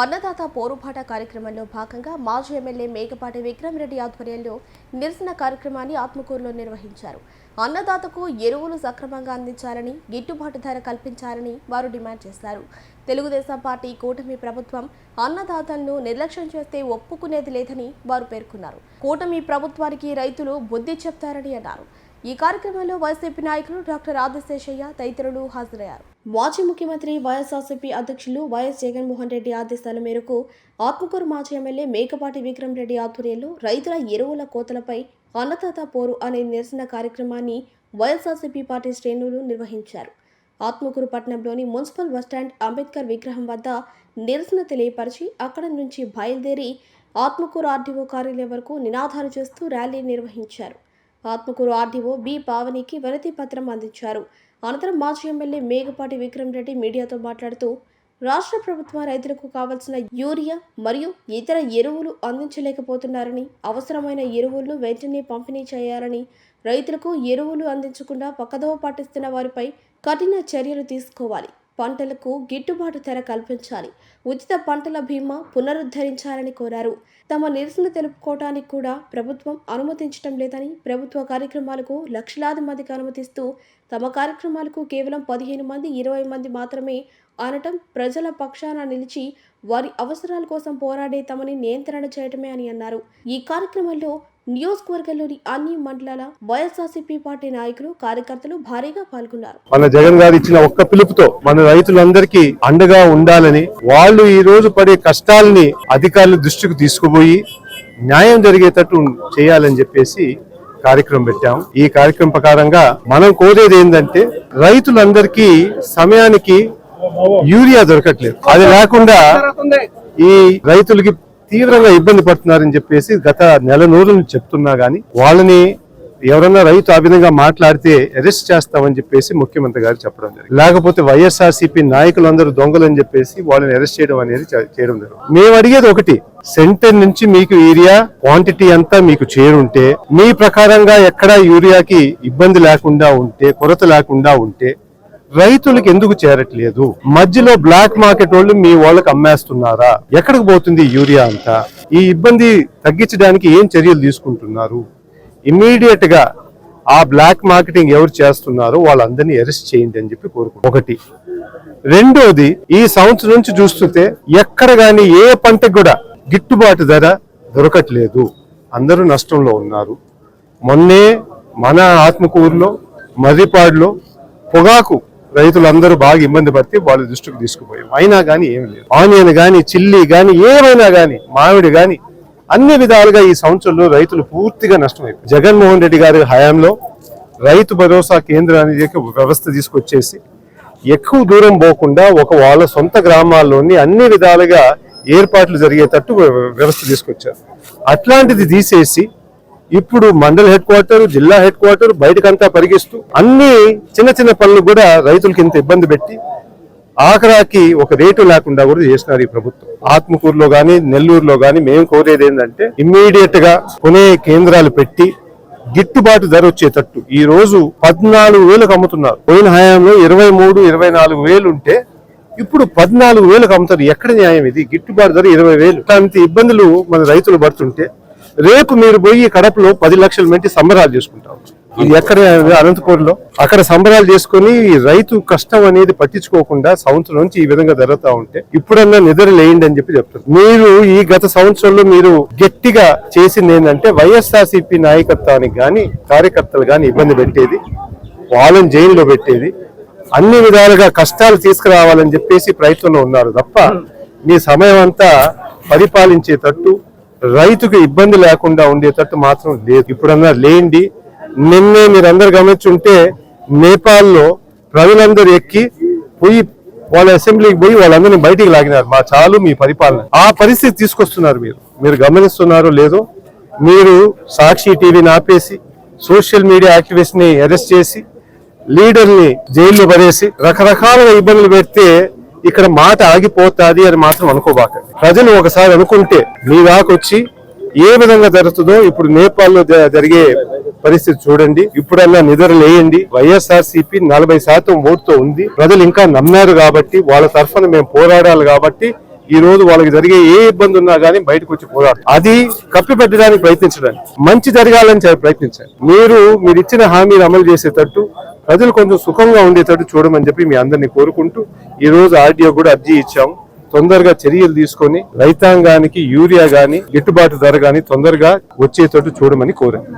అన్నదాత పోరుబాట కార్యక్రమంలో భాగంగా మాజీ ఎమ్మెల్యే మేకపాటి విక్రమరెడ్డి ఆధ్వర్యంలో నిరసన కార్యక్రమాన్ని ఆత్మకూరులో నిర్వహించారు. అన్నదాతకు ఎరువులు సక్రమంగా అందించాలని గిట్టుబాటు ధర కల్పించాలని వారు డిమాండ్ చేశారు. తెలుగుదేశం పార్టీ కూటమి ప్రభుత్వం అన్నదాతలను నిర్లక్ష్యం చేస్తే ఒప్పుకునేది లేదని వారు పేర్కొన్నారు. కూటమి ప్రభుత్వానికి రైతులు బుద్ధి చెప్తారని అన్నారు. ఈ కార్యక్రమంలో వైసీపీ నాయకులు డాక్టర్ ఆదిశేషయ్య తదితరులు హాజరయ్యారు. మాజీ ముఖ్యమంత్రి వైఎస్ఆర్సీపీ అధ్యక్షులు వైఎస్ జగన్మోహన్ రెడ్డి ఆదేశాల మేరకు ఆత్మకూరు మాజీ ఎమ్మెల్యే మేకపాటి విక్రమ్ రెడ్డి ఆధ్వర్యంలో రైతుల ఎరువుల కోతలపై అన్నదాత పోరు అనే నిరసన కార్యక్రమాన్ని వైఎస్ఆర్సీపీ పార్టీ శ్రేణులు నిర్వహించారు. ఆత్మకూరు పట్టణంలోని మున్సిపల్ బస్టాండ్ అంబేద్కర్ విగ్రహం వద్ద నిరసన తెలియపరిచి అక్కడ నుంచి బయలుదేరి ఆత్మకూరు ఆర్డీఓ కార్యాలయం వరకు నినాదాలు చేస్తూ ర్యాలీ నిర్వహించారు. ఆత్మకూరు ఆర్డీఓ బి పావనికి వినతి పత్రం అందించారు. అనంతరం మాజీ ఎమ్మెల్యే మేఘపాటి విక్రమ్ రెడ్డి మీడియాతో మాట్లాడుతూ రాష్ట్ర ప్రభుత్వం రైతులకు కావాల్సిన యూరియా మరియు ఇతర ఎరువులు అందించలేకపోతున్నారని అవసరమైన ఎరువులను వెంటనే పంపిణీ చేయాలని రైతులకు ఎరువులు అందించకుండా పక్కదోవ పాటిస్తున్న వారిపై కఠిన చర్యలు తీసుకోవాలి. పంటలకు గిట్టుబాటు ధర కల్పించాలి. ఉచిత పంటల బీమా పునరుద్ధరించాలని కోరారు. తమ నిరసన తెలుపుకోవడానికి కూడా ప్రభుత్వం అనుమతించడం లేదని ప్రభుత్వ కార్యక్రమాలకు లక్షలాది మందికి అనుమతిస్తూ తమ కార్యక్రమాలకు కేవలం పదిహేను మంది ఇరవై మంది మాత్రమే అనటం ప్రజల పక్షాన నిలిచి వారి అవసరాల కోసం పోరాడే తమని నియంత్రణ చేయటమే అని అన్నారు. ఈ కార్యక్రమంలో నియోజకవర్గంలోని అన్ని మండలాల వైఎస్ఆర్సీపీ పార్టీ నాయకులు కార్యకర్తలు భారీగా పాల్గొన్నారు. మన జగన్ గారు ఇచ్చిన ఒక్క పిలుపుతో మన రైతులందరికీ అండగా ఉండాలని వాళ్ళు ఈ రోజు పడే కష్టాలని అధికారుల దృష్టికి తీసుకుపోయి న్యాయం జరిగేటట్టు చేయాలని చెప్పేసి కార్యక్రమం పెట్టాం. ఈ కార్యక్రమం ప్రకారంగా మనం కోరేది ఏంటంటే రైతులందరికీ సమయానికి యూరియా దొరకట్లేదు. అది లేకుండా ఈ రైతులకి తీవ్రంగా ఇబ్బంది పడుతున్నారని చెప్పేసి గత నెల రోజుల నుంచి చెప్తున్నా గానీ వాళ్ళని ఎవరన్నా రైతు ఆ విధంగా మాట్లాడితే అరెస్ట్ చేస్తామని చెప్పేసి ముఖ్యమంత్రి గారు చెప్పడం జరిగింది. లేకపోతే వైఎస్ఆర్సీపీ నాయకులందరూ దొంగలని చెప్పేసి వాళ్ళని అరెస్ట్ చేయడం అనేది చేయడం జరిగింది. మేము అడిగేది ఒకటి సెంటర్ నుంచి మీకు యూరియా క్వాంటిటీ అంతా మీకు చేరుంటే మీ ప్రకారంగా ఎక్కడా యూరియాకి ఇబ్బంది లేకుండా ఉంటే కొరత లేకుండా ఉంటే రైతులకు ఎందుకు చేరట్లేదు? మధ్యలో బ్లాక్ మార్కెట్ వాళ్ళు మీ వాళ్ళకి అమ్మేస్తున్నారా? ఎక్కడికి పోతుంది యూరియా అంతా? ఈ ఇబ్బంది తగ్గించడానికి ఏం చర్యలు తీసుకుంటున్నారు? ఇమీడియట్గా ఆ బ్లాక్ మార్కెటింగ్ ఎవరు చేస్తున్నారో వాళ్ళందరినీ అరెస్ట్ చేయండి అని చెప్పి కోరుకుంటున్నాం. ఒకటి. రెండోది ఈ సంవత్సరం నుంచి చూస్తుంటే ఎక్కడ గాని ఏ పంటకు కూడా గిట్టుబాటు ధర దొరకట్లేదు. అందరూ నష్టంలో ఉన్నారు. మొన్నే మన ఆత్మకూరులో మర్రిపాడులో పొగాకు రైతులందరూ బాగా ఇబ్బంది పడితే వాళ్ళ దృష్టికి తీసుకుపోయాం అయినా కానీ ఏమి లేదు. ఆనియన్ కానీ చిల్లీ కానీ ఏమైనా కానీ మామిడి కానీ అన్ని విధాలుగా ఈ సంవత్సరంలో రైతులు పూర్తిగా నష్టమైపోయారు. జగన్మోహన్ రెడ్డి గారి హయాంలో రైతు భరోసా కేంద్రాన్ని వ్యవస్థ తీసుకొచ్చేసి ఎక్కువ దూరం పోకుండా ఒక వాళ్ళ సొంత గ్రామాల్లోని అన్ని విధాలుగా ఏర్పాట్లు జరిగేటట్టు వ్యవస్థ తీసుకొచ్చారు. అట్లాంటిది తీసేసి ఇప్పుడు మండల హెడ్ క్వార్టర్ జిల్లా హెడ్ క్వార్టర్ బయటకంతా పరిగిస్తూ అన్ని చిన్న చిన్న పనులు కూడా రైతులకి ఇంత ఇబ్బంది పెట్టి ఆఖరాకి ఒక రేటు లేకుండా కూడా చేసినారు ఈ ప్రభుత్వం. ఆత్మకూరులో గాని నెల్లూరులో గాని మేము కోరేది ఏంటంటే ఇమ్మీడియట్గా కొనే కేంద్రాలు పెట్టి గిట్టుబాటు ధర వచ్చేటట్టు. ఈ రోజు పద్నాలుగు వేలకు అమ్ముతున్నారు. పోయిన హయాంలో ఇరవై మూడు ఇరవై నాలుగు వేలు ఉంటే ఇప్పుడు పద్నాలుగు వేలకు అమ్ముతారు. ఎక్కడ న్యాయం ఇది? గిట్టుబాటు ధర ఇరవై వేలు. ఇబ్బందులు మన రైతులు పడుతుంటే రేపు మీరు పోయి కడపలో పది లక్షలు మెంటి సంబరాలు చేసుకుంటాం ఇది ఎక్కడ అనంతపూర్లో? అక్కడ సంబరాలు చేసుకొని రైతు కష్టం అనేది పట్టించుకోకుండా సంవత్సరం నుంచి ఈ విధంగా జరుగుతా ఉంటే ఇప్పుడన్నా నిద్ర లేయండి అని చెప్పి చెప్తారు. మీరు ఈ గత సంవత్సరంలో మీరు గట్టిగా చేసింది ఏంటంటే వైఎస్ఆర్సీపీ నాయకత్వానికి కానీ కార్యకర్తలు కానీ ఇబ్బంది పెట్టేది వాళ్ళని జైల్లో పెట్టేది అన్ని విధాలుగా కష్టాలు తీసుకురావాలని చెప్పేసి ప్రయత్నంలో ఉన్నారు తప్ప మీ సమయం అంతా పరిపాలించేటట్టు రైతుకు ఇబ్బంది లేకుండా ఉండేటట్టు మాత్రం లేదు. ఇప్పుడన్నా లేండి. నిన్నే మీరందరు గమనించుంటే నేపాల్లో ప్రజలందరూ ఎక్కి పోయి వాళ్ళ అసెంబ్లీకి పోయి వాళ్ళందరినీ బయటికి లాగినారు. మా చాలు మీ పరిపాలన. ఆ పరిస్థితి తీసుకొస్తున్నారు మీరు. మీరు గమనిస్తున్నారో లేదో మీరు సాక్షి టీవీని ఆపేసి సోషల్ మీడియా యాక్టివిస్ట్ని అరెస్ట్ చేసి లీడర్ని జైల్లో పడేసి రకరకాలుగా ఇబ్బందులు పెడితే ఇక్కడ మాట ఆగిపోతాది అని మాత్రం అనుకోబాకండి. ప్రజలు ఒకసారి అనుకుంటే మీ దాకొచ్చి ఏ విధంగా జరుగుతుందో ఇప్పుడు నేపాల్లో జ- జరిగే పరిస్థితి చూడండి. ఇప్పుడల్లా నిద్ర లేయండి. వైఎస్ఆర్ సిపి నలభై శాతం ఓటుతో ఉంది. ప్రజలు ఇంకా నమ్మారు కాబట్టి వాళ్ళ తరఫున మేము పోరాడాలి కాబట్టి ఈ రోజు వాళ్ళకి జరిగే ఏ ఇబ్బంది ఉన్నా గానీ బయటకు వచ్చి పోరాడు అది కప్పి పెట్టడానికి ప్రయత్నించడానికి. మంచి జరగాలని ప్రయత్నించండి. మీరు మీరు ఇచ్చిన హామీలు అమలు చేసేటట్టు ప్రజలు కొంచెం సుఖంగా ఉండేటట్టు చూడమని చెప్పి మీ అందరినీ కోరుకుంటూ ఈ రోజు ఆర్డీఓ కూడా అర్జీ ఇచ్చాము. తొందరగా చర్యలు తీసుకొని రైతాంగానికి యూరియా గాని గిట్టుబాటు ధర గాని తొందరగా వచ్చేటట్టు చూడమని కోరాం.